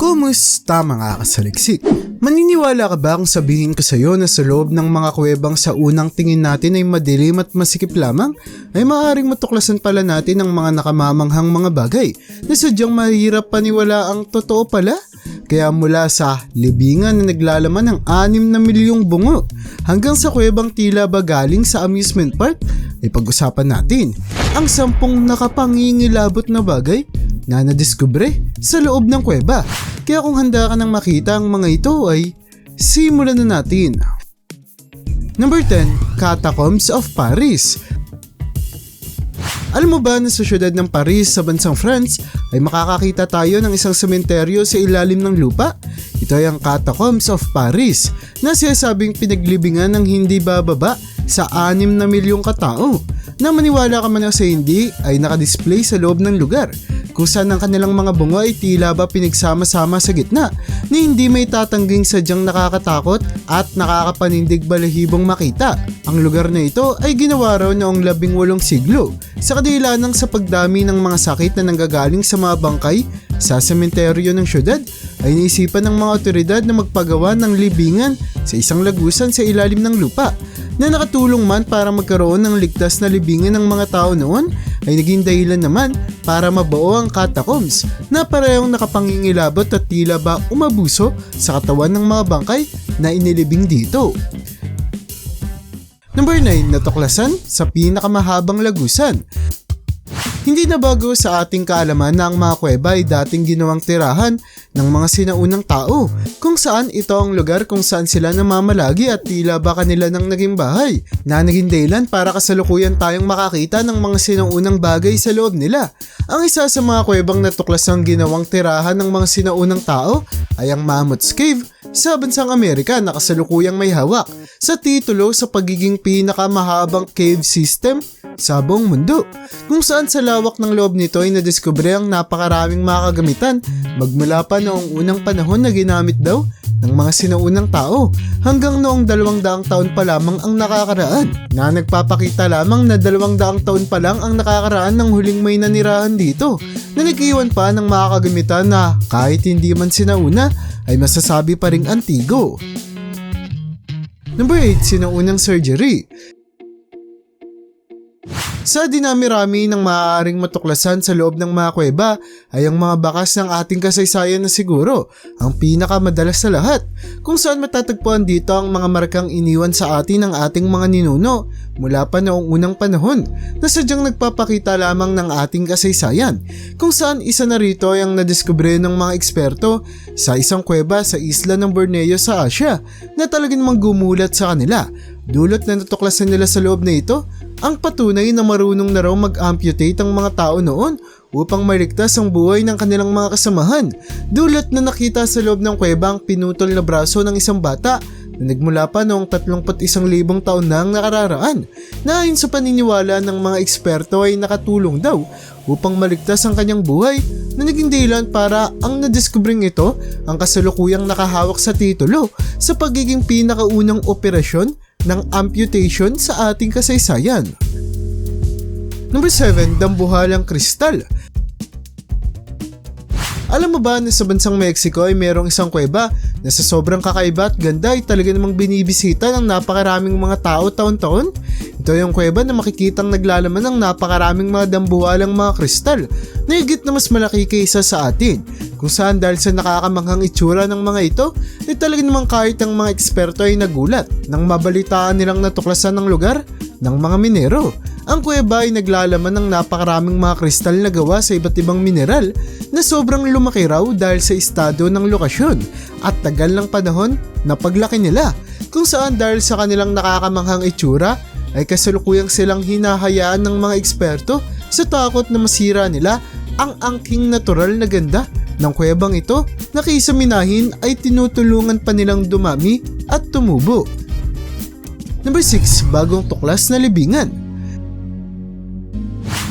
Kumusta mga kasaliksik? Maniniwala ka ba kung sabihin ko sa iyo na sa loob ng mga kuwebang sa unang tingin natin ay madilim at masikip lamang, ay maaaring matuklasan pala natin ang mga nakamamanghang mga bagay na sadyang mahirap paniwala ang totoo pala? Kaya mula sa libingan na naglalaman ng 6 na milyong bungo hanggang sa kuwebang tila ba galing sa amusement park, ay pag-usapan natin ang sampung nakapangingilabot na bagay na nadiskubre sa loob ng kuweba. Kaya kung handa ka nang makita ang mga ito ay simulan na natin. Number 10, Catacombs of Paris. Alam mo ba na sa syudad ng Paris sa bansang France ay makakakita tayo ng isang sementeryo sa ilalim ng lupa? Ito ay ang Catacombs of Paris na sinasabing pinaglibingan ng hindi bababa sa 6 na milyong katao na maniwala ka man sa hindi ay nakadisplay sa loob ng lugar kung saan ang kanilang mga bungo ay tila ba pinagsama-sama sa gitna ni hindi may tatangging sadyang nakakatakot at nakakapanindig balahibong makita. Ang lugar na ito ay ginawa raw noong labing walong siglo sa kadila ng sa pagdami ng mga sakit na nanggagaling sa mga bangkay sa sementeryo ng syudad ay naisipan ng mga otoridad na magpagawa ng libingan sa isang lagusan sa ilalim ng lupa na nakatulong man para magkaroon ng ligtas na libingan ng mga tao noon ay naging dahilan naman para mabuo ang catacombs na parehong nakapangingilabot at tila ba umabuso sa katawan ng mga bangkay na inilibing dito. Number 9, natuklasan sa pinakamahabang lagusan. Hindi na bago sa ating kaalaman na ang mga kuweba ay dating ginawang tirahan ng mga sinaunang tao kung saan ito ang lugar kung saan sila namamalagi at tila ba kanila nang naging bahay na naging dahilan para kasalukuyan tayong makakita ng mga sinaunang bagay sa loob nila. Ang isa sa mga kuwebang natuklasang ginawang tirahan ng mga sinaunang tao ay ang Mammoth's Cave sa bansang Amerika na kasalukuyang may hawak sa titulo sa pagiging pinakamahabang cave system sa buong mundo kung saan sa lawak ng loob nito ay nadiskubre ang napakaraming mga kagamitan magmula pa noong unang panahon na ginamit daw ng mga sinaunang tao hanggang noong dalawang daang taon pa lamang ang nakakaraan na nagpapakita lamang na dalawang daang taon pa lang ang nakakaraan ng huling may nanirahan dito na nag-iwan pa ng mga kagamitan na kahit hindi man sinauna ay masasabi pa ring antigo. Number 8, sinaunang surgery. Sa dinami-rami ng maaaring matuklasan sa loob ng mga kuweba ay ang mga bakas ng ating kasaysayan na siguro ang pinakamadalas sa lahat. Kung saan matatagpuan dito ang mga markang iniwan sa atin ng ating mga ninuno mula pa noong unang panahon na sadyang nagpapakita lamang ng ating kasaysayan. Kung saan isa na rito ay ang nadiskubre ng mga eksperto sa isang kuweba sa isla ng Borneo sa Asia na talagang namang gumulat sa kanila. Dulot na natuklasan nila sa loob na ito ang patunay na marunong na raw mag-amputate ang mga tao noon upang maligtas ang buhay ng kanilang mga kasamahan. Dulot na nakita sa loob ng kuweba ang pinutol na braso ng isang bata na nagmula pa noong 31,000 taon na ang nakararaan na ayon sa paniniwala ng mga eksperto ay nakatulong daw upang maligtas ang kanyang buhay na naging dahilan para ang nadiskubring ito ang kasalukuyang nakahawak sa titulo sa pagiging pinakaunang operasyon ng amputation sa ating kasaysayan. Number 7, dambuhalang kristal. Alam mo ba na sa bansang Mexico ay merong isang kuweba na sa sobrang kakaiba at ganda ay talaga namang binibisita ng napakaraming mga tao taon-taon? Ito yung kuweba na makikitang naglalaman ng napakaraming mga dambuhalang mga kristal na higit na mas malaki kaysa sa atin kung saan dahil sa nakakamanghang itsura ng mga ito ay talaga namang kahit ang mga eksperto ay nagulat nang mabalitaan nilang natuklasan ng lugar ng mga minero. Ang kuweba ay naglalaman ng napakaraming mga kristal na gawa sa iba't ibang mineral na sobrang lumaki raw dahil sa estado ng lokasyon at tagal ng panahon na paglaki nila kung saan dahil sa kanilang nakakamanghang itsura ay kasalukuyang silang hinahayaan ng mga eksperto sa takot na masira nila ang angking natural na ganda ng kuwebang ito na kaysa minahin ay tinutulungan pa nilang dumami at tumubo. Number 6, bagong tuklas na libingan.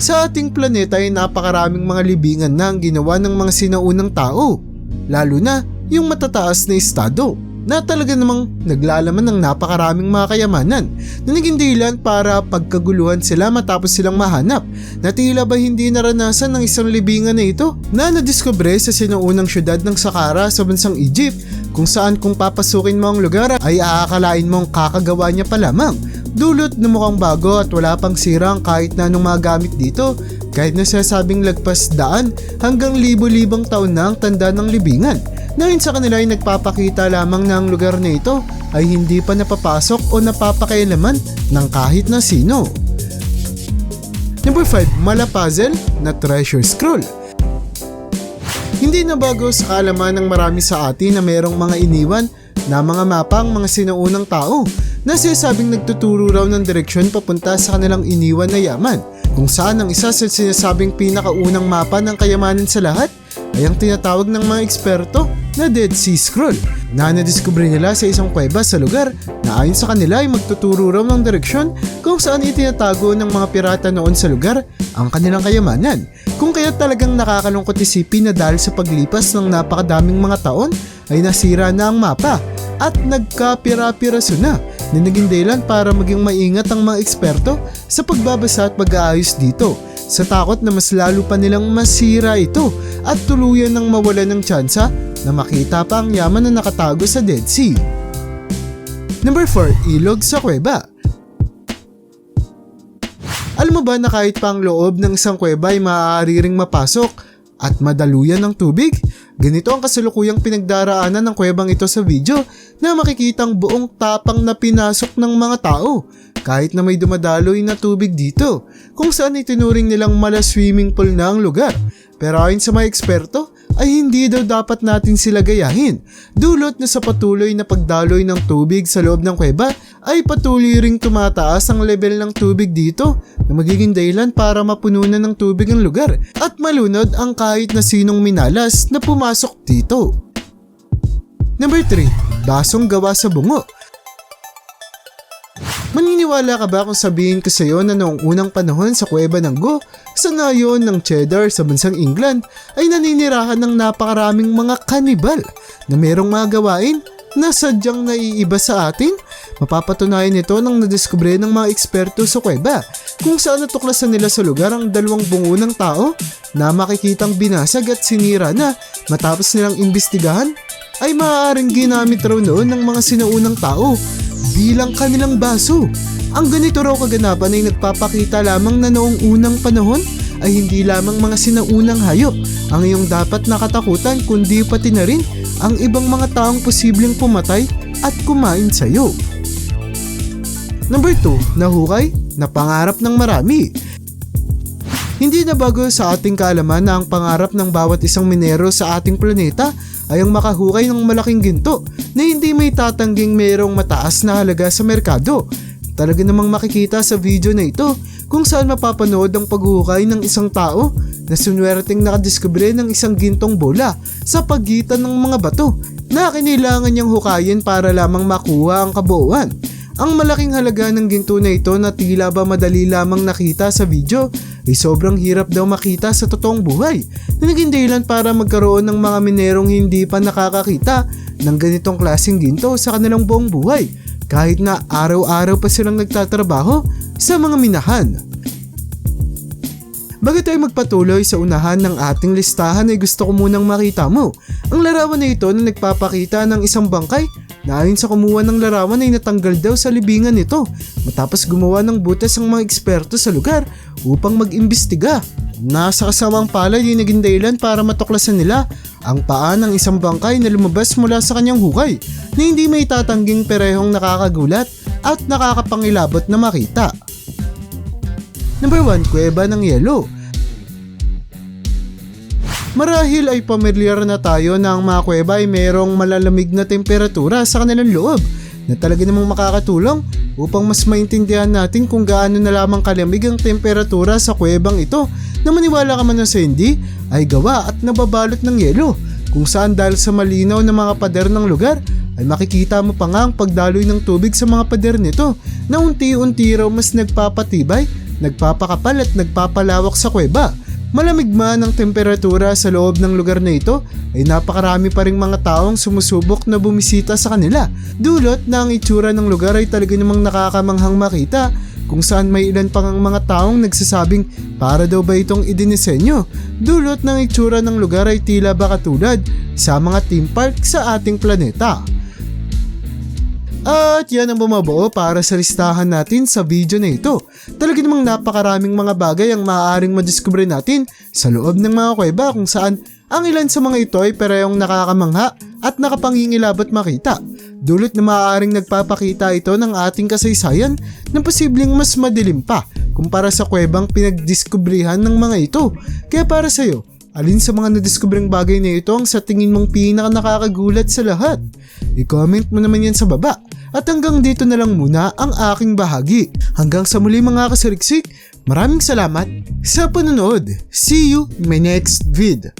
Sa ating planeta ay napakaraming mga libingan na ang ginawa ng mga sinaunang tao, lalo na yung matataas na estado. Na talaga namang naglalaman ng napakaraming mga kayamanan na naging dahilan para pagkaguluhan sila matapos silang mahanap na tila ba hindi naranasan ng isang libingan na ito na nadiskubre sa sinuunang syudad ng Saqqara sa bansang Egypt kung saan kung papasukin mo ang lugar ay aakalain mong kakagawa niya pa lamang. Dulot na mukhang bago at wala pang sirang kahit na anong mga gamit dito kahit na sinasabing lagpas daan hanggang libo-libong taon na ang tanda ng libingan yun sa kanila ay nagpapakita lamang na ang lugar na ito ay hindi pa napapasok o napapakailaman ng kahit na sino. Number 5, Mala Puzzle na Treasure Scroll. Hindi na bago sa kaalaman ng marami sa atin na mayroong mga iniwan na mga mapang mga sinaunang tao na sinasabing nagtuturo raw ng direksyon papunta sa kanilang iniwan na yaman kung saan ang isa sa sinasabing pinakaunang mapa ng kayamanan sa lahat ay ang tinatawag ng mga eksperto na Dead Sea Scroll na nadiskubre nila sa isang kuweba sa lugar na ayon sa kanila ay magtuturo raw ng direksyon kung saan itinatago ng mga pirata noon sa lugar ang kanilang kayamanan. Kung kaya talagang nakakalungkot isipin na dahil sa paglipas ng napakadaming mga taon ay nasira na ang mapa at nagkapira-piraso na na naging dahilan para maging maingat ang mga eksperto sa pagbabasa at pag-aayos dito sa takot na mas lalo pa nilang masira ito at tuluyan ng mawala ng tsansa na makita pa ang yaman na nakatago sa Dead Sea. Number 4, ilog sa kuweba. Alam mo ba na kahit pa ang loob ng isang kuweba ay maaari ring mapasok at madaluyan ng tubig? Ganito ang kasalukuyang pinagdaraanan ng kuwebang ito sa video na makikitang buong tapang na pinasok ng mga tao kahit na may dumadaloy na tubig dito kung saan itinuring nilang mala swimming pool na ang lugar. Pero ayon sa mga eksperto ay hindi daw dapat natin sila gayahin. Dulot na sa patuloy na pagdaloy ng tubig sa loob ng kuweba ay patuloy ring tumataas ang level ng tubig dito na magiging dahilan para mapununan ng tubig ang lugar at malunod ang kahit na sinong minalas na pumasok dito. Number 3. Basong gawa sa bungo Maniniwala ka ba kung sabihin ko sa iyo na noong unang panahon sa Kuweba ng Go, sa ngayon ng Cheddar sa bansang England ay naninirahan ng napakaraming mga kanibal na merong mga gawain na sadyang naiiba sa atin? Mapapatunayan ito nang nadiskubre ng mga eksperto sa kuweba kung saan natuklasan nila sa lugar ang dalawang bungo ng tao na makikitang binasag at sinira na matapos nilang imbestigahan ay maaaring ginamit raw noon ng mga sinaunang tao bilang kanilang baso. Ang ganito raw kaganapan ay nagpapakita lamang na noong unang panahon ay hindi lamang mga sinaunang hayop ang iyong dapat nakatakutan kundi pati na rin ang ibang mga taong posibleng pumatay at kumain sa iyo. Number 2, nahukay na pangarap ng marami. Hindi na bago sa ating kaalaman na ang pangarap ng bawat isang minero sa ating planeta ay ang makahukay ng malaking ginto na hindi may tatangging mayroong mataas na halaga sa merkado. Talaga namang makikita sa video na ito kung saan mapapanood ang paghukay ng isang tao na sunwerteng nakadiskubre ng isang gintong bola sa pagitan ng mga bato na kailangan niyang hukayin para lamang makuha ang kabuuan. Ang malaking halaga ng ginto na ito na tila ba madali lamang nakita sa video ay sobrang hirap daw makita sa totoong buhay na naging dahilan para magkaroon ng mga minerong hindi pa nakakakita ng ganitong klaseng ginto sa kanilang buong buhay kahit na araw-araw pa silang nagtatrabaho sa mga minahan. Bago tayo magpatuloy sa unahan ng ating listahan ay gusto ko munang makita mo ang larawan na ito na nagpapakita ng isang bangkay na ayon sa kumuha ng larawan ay natanggal daw sa libingan nito matapos gumawa ng butas ang mga eksperto sa lugar upang mag-imbestiga. Nasa kasamang palad yung naging dahilan para matuklasan nila ang paa ng isang bangkay na lumabas mula sa kanyang hukay na hindi may tatangging perehong nakakagulat at nakakapangilabot na makita. Number 1, Kuweba ng Yelo. Marahil ay pamilyar na tayo na ang mga kuweba ay mayroong malalamig na temperatura sa kanilang loob na talaga namang makakatulong upang mas maintindihan natin kung gaano na lamang kalamig ang temperatura sa kuwebang ito na maniwala ka man na sa hindi ay gawa at nababalot ng yelo kung saan dahil sa malinaw na mga pader ng lugar ay makikita mo pa nga ang pagdaloy ng tubig sa mga pader nito na unti-unti raw mas nagpapatibay, nagpapakapal at nagpapalawak sa kuweba Malamig man ang temperatura sa loob ng lugar na ito ay napakarami pa rin mga taong sumusubok na bumisita sa kanila. Dulot na ang itsura ng lugar ay talaga namang nakakamanghang makita kung saan may ilan pang ang mga taong nagsasabing para daw ba itong idinisenyo. Dulot ng itsura ng lugar ay tila ba katulad sa mga theme park sa ating planeta. At yan ang bumabuo para sa listahan natin sa video na ito. Talaga namang napakaraming mga bagay ang maaaring madiskubre natin sa loob ng mga kuweba kung saan ang ilan sa mga ito ay pereyong nakakamangha at nakapangingilabot makita. Dulot na maaaring nagpapakita ito ng ating kasaysayan na posibleng mas madilim pa kumpara sa kuwebang pinagdiskubrihan ng mga ito. Kaya para sa'yo, Alin sa mga nadiskubreng bagay na ito ang sa tingin mong pinaka nakakagulat sa lahat? I-comment mo naman yan sa baba. At hanggang dito na lang muna ang aking bahagi. Hanggang sa muli mga kasariksik, maraming salamat sa panonood. See you in my next vid.